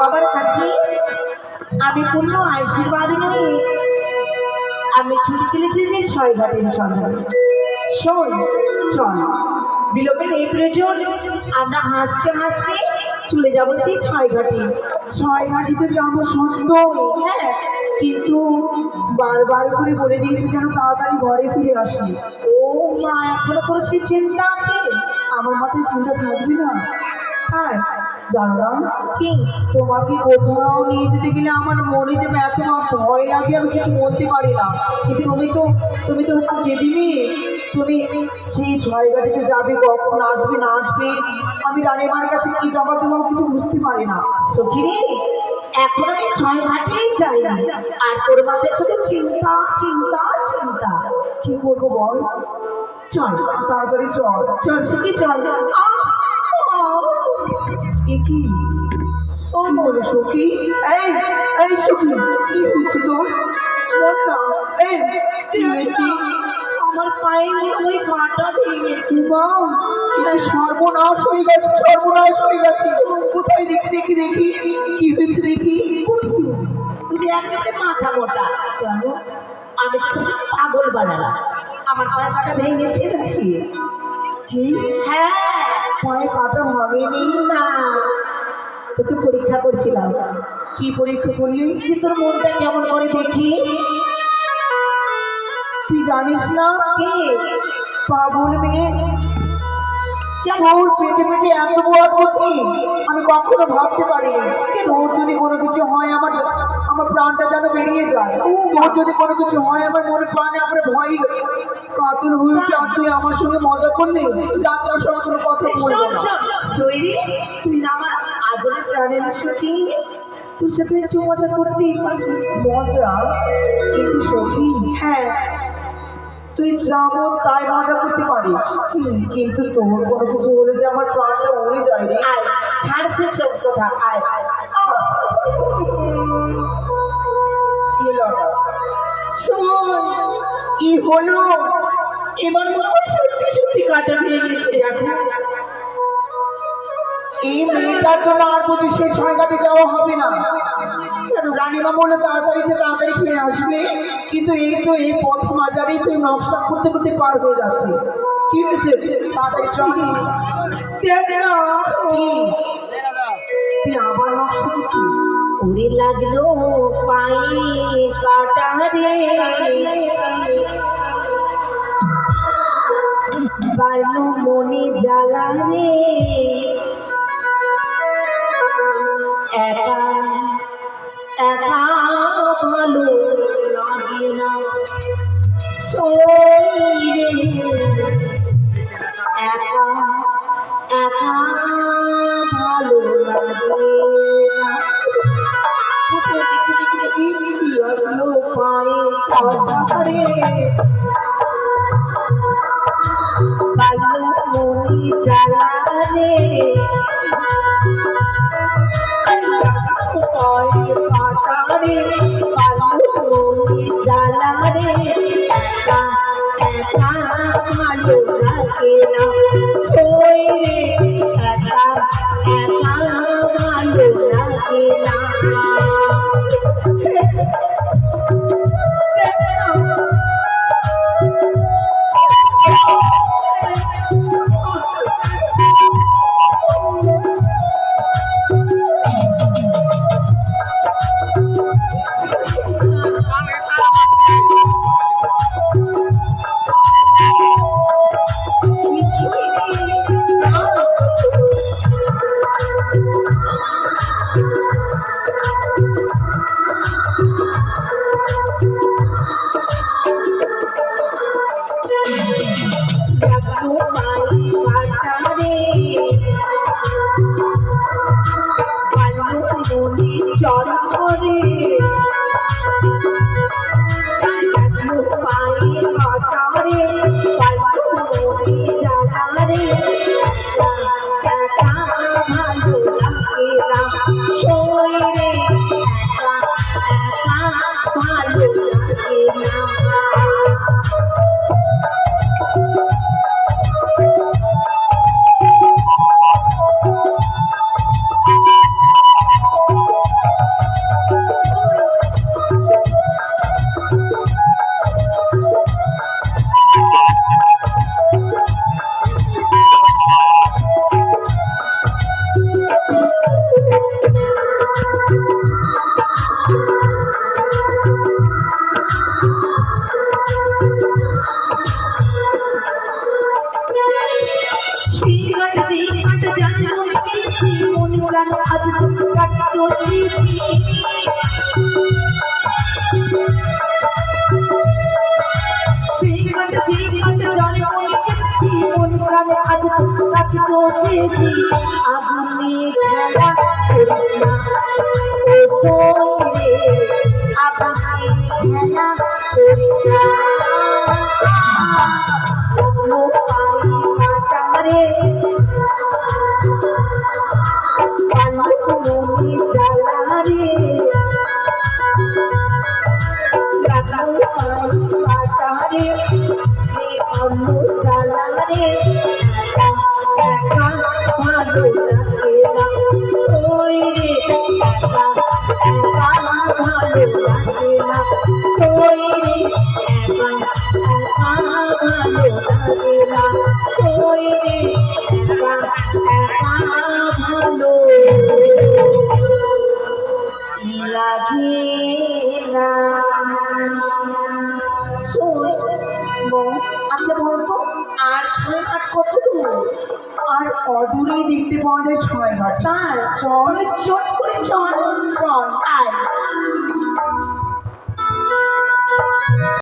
বাবার কাছে আমি পূর্ণ আশীর্বাদ নিয়ে আমি ছুটি তুলেছি যে ছয় ঘাটের সন্ধানে শোন চল। বিলোপের এই প্রয়োজন আমরা হাসতে হাসতে চলে যাব সেই ছয় ঘাটে। ছয় ঘাটিতে যাব সত্য হ্যাঁ। কিন্তু বারবার করে বলে দিয়েছে যেন তাড়াতাড়ি ঘরে ফিরে আসি। ও মা এখনও তোর সে চিন্তা আছে? আমার মাথায় চিন্তা থাকবে না। হ্যাঁ জানো না কি তোমাকে কোথাও নিয়ে যেতে গেলে আমার মনে যে এত ভয় লাগে আমি কিছু বলতে পারি না। কিন্তু তুমি তো তুমি তো হচ্ছে যেদিনই তুমি সেই ছয় গাড়িতে যাবে কখন আসবে না আসবে? আমি রানীমার কাছে কি জবাব দেবো আমি কিছু বুঝতে পারি না। সখিরে এখন আমি ছয় ঘাটেই যাই। না আর তোর মাথায় শুধু চিন্তা চিন্তা চিন্তা। কি করব বল? চল তাড়াতাড়ি চল। চল সখি চল। আহ! ও বলো সখী এই এই সখী কি হচ্ছে তোর আমার পায়ে ওই কাঁটা ভেঙেছে বাউ এটা সর্বনাশ হয়ে গেছে সর্বনাশ হয়ে গেছে কোথায় দেখি দেখি দেখি কি হয়েছে দেখি তুমি একেবারে মাথা মোটা কেন আমি তোকে পাগল বানালাম আমার পায়ে কাঁটা ভেঙেছে নাকি? কি? হ্যাঁ ভাঙেনি না তোকে পরীক্ষা করছিলাম। কি পরীক্ষা করলি? যে তোর মনটা কেমন করে দেখি? তুই জানিস না কে? পাগল মেয়ে। কেমন পেটে পেটে এত বড় আমি কখনো ভাবতে পারি পারিনি তোর যদি কোনো কিছু হয় আমার আমার প্রাণটা যেন বেরিয়ে যায়। যদি কোনো কিছু হয় আমার মনে প্রাণে আমার ভয়। কাতর হয়ে উঠে আর তুই আমার সঙ্গে মজা করলি যাত্রার সঙ্গে কোনো কথা বলব না। শৈরি তুই না আমার আদরের প্রাণের সুখী তোর সাথে একটু মজা করতেই পারি মজা? কিন্তু সখী হ্যাঁ। তুই যেমন তাই মজা করতে পারিস। কিন্তু তোর কোনো কিছু হলে যে আমার প্রাণটা উড়ে যায় রে। আয় ছাড় সে সব কথা আয়। কি হলো? এবার মনে হয় সত্যি সত্যি কাটা ভেঙে গেছে এখন এই মেয়েটার জন্য আর বুঝি সেই ঘাটে যাওয়া হবে না। রানীমা বললে তাড়াতাড়ি যে তাড়াতাড়ি ফিরে আসবে কিন্তু এই তো এই পথ মাঝারেই তো নকশা করতে করতে পার হয়ে যাচ্ছে। কি হয়েছে? তাড়াতাড়ি চল? তুই আবার নকশা করছিস? উড়ে লাগল পায়ে কাটা রে। বাড়লো মনে জ্বালা রে। একা একা ভালো লাগে না। শরীরে মনি জ্বালারে পায়ে কাটারে বালো একা একা ভালো লাগে না। শরীরে একা একা ভালো লাগে না। তো আগুনে খেলা লাগে না বল, আচ্ছা বলতো আর ছয় কত আর অদূরেই দেখতে পাওয়া যায় ছয় ঘাট চল চট করে চল চল আয়